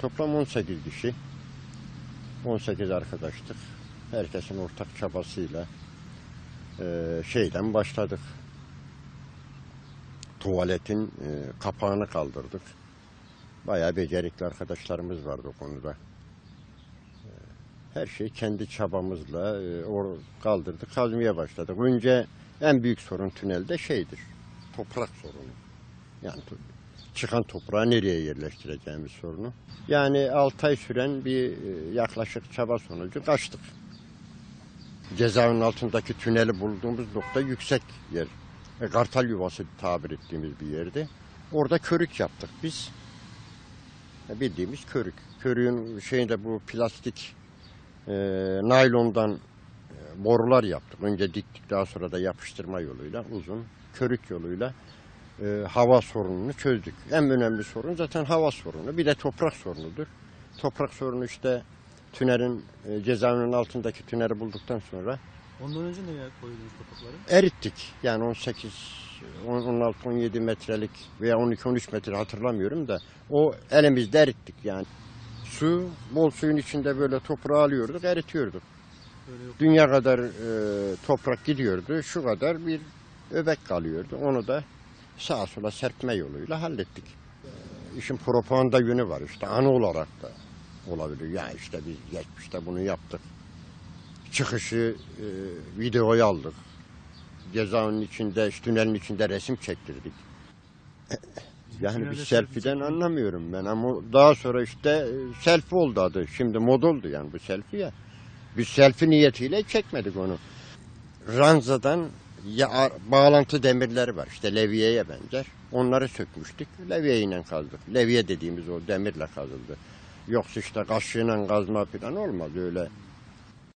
Toplam 18 kişi. 18 arkadaştık. Herkesin ortak çabasıyla eee, şeyden başladık. Tuvaletin eee, kapağını kaldırdık. Bayağı becerikli arkadaşlarımız vardı o konuda. Eee, Her şeyi kendi çabamızla eee, or kaldırdık, kazmaya başladık. Önce en büyük sorun tünelde şeydir, toprak sorunu. Yani çıkan toprağı nereye yerleştireceğimiz sorunu. Yani 6 ay süren bir e, yaklaşık çaba sonucu kaçtık. Cezaevinin altındaki tüneli bulduğumuz nokta yüksek yer. E, Kartal yuvası tabir ettiğimiz bir yerdi. Orada körük yaptık biz. E, Bildiğimiz körük. Körüğün şeyinde bu plastik e, naylondan borular yaptık. Önce diktik daha sonra da yapıştırma yoluyla uzun körük yoluyla e, hava sorununu çözdük. En önemli sorun zaten hava sorunu. Bir de toprak sorunudur. Toprak sorunu işte tünelin e, cezaevinin altındaki tüneli bulduktan sonra Ondan önce neye koydunuz toprakları? erittik. Yani 18, 16, 17 metrelik veya 12-13 metre hatırlamıyorum da o elimizde erittik yani. Su, bol suyun içinde böyle toprağı alıyorduk, eritiyorduk. Böyle yok. Dünya kadar e, toprak gidiyordu, şu kadar bir öbek kalıyordu. Onu da sağa sola serpme yoluyla hallettik. İşin propaganda yönü var işte anı olarak da olabilir. Ya işte biz geçmişte bunu yaptık. Çıkışı e, videoya aldık. Cezaevinin içinde, tünelin içinde resim çektirdik. Yani bir selfie'den selfie anlamıyorum ben ama daha sonra işte e, selfie oldu adı. Şimdi mod oldu yani bu selfie ya. Biz selfie niyetiyle çekmedik onu. Ranzadan ya, bağlantı demirleri var işte levyeye benzer. Onları sökmüştük. Levyeyle kazdık. Levye dediğimiz o demirle kazıldı. Yoksa işte kaşığıyla kazma falan olmaz öyle.